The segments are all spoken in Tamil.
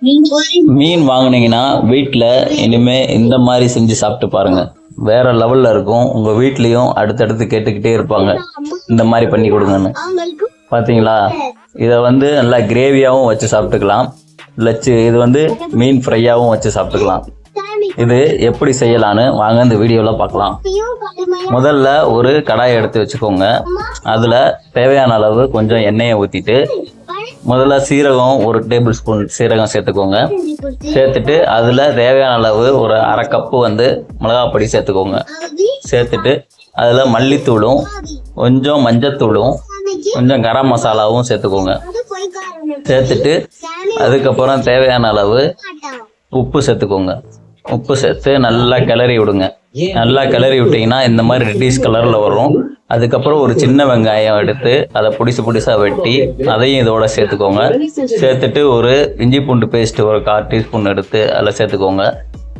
மீன் வாங்குனீங்கன்னா வீட்டில் இனிமே இந்த மாதிரி செஞ்சு சாப்பிட்டு பாருங்க. வேற லெவல்ல இருக்கும். உங்க வீட்லயும் அடுத்தடுத்து கேட்டுக்கிட்டே இருப்பாங்க. இந்த மாதிரி பண்ணி கொடுங்கன்னு. பாத்தீங்களா? இதை வந்து நல்லா கிரேவியாகவும் வச்சு சாப்பிட்டுக்கலாம். லச்சு இது வந்து மீன் ஃப்ரையாகவும் வச்சு சாப்பிட்டுக்கலாம். இது எப்படி செய்யலான்னு வாங்க இந்த வீடியோவில் பார்க்கலாம். முதல்ல ஒரு கடாயை எடுத்து வச்சுக்கோங்க. அதில் தேவையான அளவு கொஞ்சம் எண்ணெயை ஊற்றிட்டு முதல்ல சீரகம் ஒரு டேபிள் ஸ்பூன் சீரகம் சேர்த்துக்கோங்க. சேர்த்துட்டு அதில் தேவையான அளவு ஒரு அரை கப்பு வந்து மிளகாப்பொடி சேர்த்துக்கோங்க. சேர்த்துட்டு அதில் மல்லித்தூளும் கொஞ்சம் மஞ்சத்தூளும் கொஞ்சம் கரம் மசாலாவும் சேர்த்துக்கோங்க. சேர்த்துட்டு அதுக்கப்புறம் தேவையான அளவு உப்பு சேர்த்துக்கோங்க. உப்பு சேர்த்து நல்லா கிளறி விடுங்க. நல்லா கிளறி விட்டீங்கன்னா இந்த மாதிரி ரெட்டிஷ் கலரில் வரும். அதுக்கப்புறம் ஒரு சின்ன வெங்காயம் எடுத்து அதை புடிசு புடிசாக வெட்டி அதையும் இதோட சேர்த்துக்கோங்க. சேர்த்துட்டு ஒரு இஞ்சி பூண்டு பேஸ்ட் ஒரு கால் டீஸ்பூன் எடுத்து அதில் சேர்த்துக்கோங்க.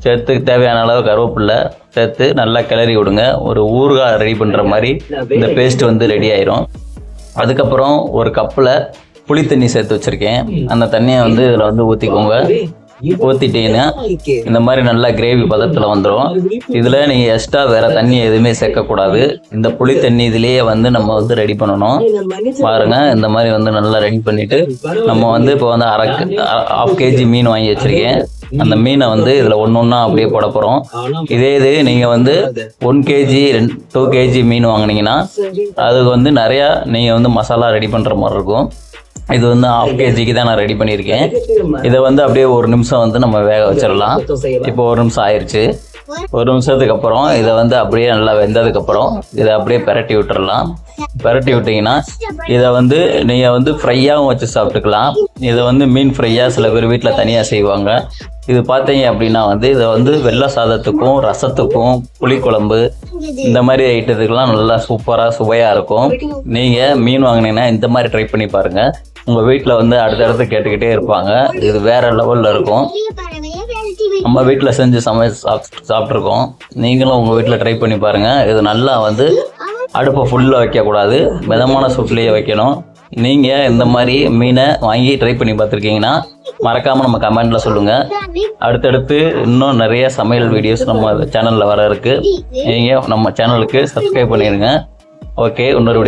சேர்த்து தேவையான அளவு கருவேப்பில்லை சேர்த்து நல்லா கிளறி விடுங்க. ஒரு ஊறுகாய் ரெடி பண்ணுற மாதிரி இந்த பேஸ்ட் வந்து ரெடி ஆயிரும். அதுக்கப்புறம் ஒரு கப்பில் புளி தண்ணி சேர்த்து வச்சுருக்கேன். அந்த தண்ணியை வந்து இதில் வந்து ஊற்றிக்கோங்க ஊற்றிட்டீங்கன்னா இந்த மாதிரி நல்லா கிரேவி பதத்தில் வந்துடும் இதில் நீங்கள் எக்ஸ்ட்ரா வேறு தண்ணி எதுவுமே சேர்க்கக்கூடாது. இந்த புளி தண்ணி இதுலேயே வந்து நம்ம வந்து ரெடி பண்ணணும். பாருங்க இந்த மாதிரி வந்து நல்லா ரெடி பண்ணிட்டு நம்ம வந்து இப்போ வந்து அரை ஹாஃப் கேஜி மீன் வாங்கி வச்சிருக்கேன். அந்த மீனை வந்து இதில் ஒன்று ஒன்றா அப்படியே போட போகிறோம் இதே இது நீங்கள் வந்து ஒன் கேஜி ரெண்டு டூ கேஜி மீன் வாங்குனீங்கன்னா அதுக்கு வந்து நிறையா நீங்கள் வந்து மசாலா ரெடி பண்ணுற மாதிரி இருக்கும். இது வந்து ஹாஃப் கேஜிக்கு தான் நான் ரெடி பண்ணியிருக்கேன் இதை வந்து அப்படியே ஒரு நிமிஷம் வந்து நம்ம வேக வச்சிடலாம். இப்போ ஒரு நிமிஷம் ஆயிடுச்சு ஒரு நிமிஷத்துக்கு அப்புறம் இதை வந்து அப்படியே நல்லா வெந்ததுக்கப்புறம் இதை அப்படியே பெரட்டி விட்டுறலாம். பெரட்டி விட்டிங்கன்னா இதை வந்து நீங்கள் வந்து ஃப்ரையாகவும் வச்சு சாப்பிட்டுக்கலாம். இதை வந்து மீன் ஃப்ரையாக சில பேர் வீட்டில் தனியாக செய்வாங்க. இது பார்த்தீங்க அப்படின்னா வந்து இதை வந்து வெள்ளை சாதத்துக்கும் ரசத்துக்கும் புளிக்குழம்பு இந்த மாதிரி ஐட்டத்துக்கெல்லாம் நல்லா சூப்பராக சுவையாக இருக்கும். நீங்கள் மீன் வாங்கினீங்கன்னா இந்த மாதிரி ட்ரை பண்ணி பாருங்கள் உங்கள் வீட்டில் வந்து அடுத்தடுத்து கேட்டுக்கிட்டே இருப்பாங்க. இது வேறு லெவலில் இருக்கும். நம்ம வீட்டில் செஞ்சு சமைச்சு சாப்பிட்டு சாப்பிட்ருக்கோம் நீங்களும் உங்கள் வீட்டில் ட்ரை பண்ணி பாருங்கள் இது நல்லா வந்து அடுப்பை ஃபுல்லாக வைக்கக்கூடாது. மிதமான சூட்லேயே வைக்கணும். நீங்கள் இந்த மாதிரி மீனை வாங்கி ட்ரை பண்ணி பார்த்துருக்கீங்கன்னா மறக்காமல் நம்ம கமெண்டில் சொல்லுங்கள் அடுத்தடுத்து இன்னும் நிறைய சமையல் வீடியோஸ் நம்ம சேனலில் வர இருக்குது நீங்கள் நம்ம சேனலுக்கு சப்ஸ்கிரைப் பண்ணிடுங்க ஓகே இன்னொரு வீடியோ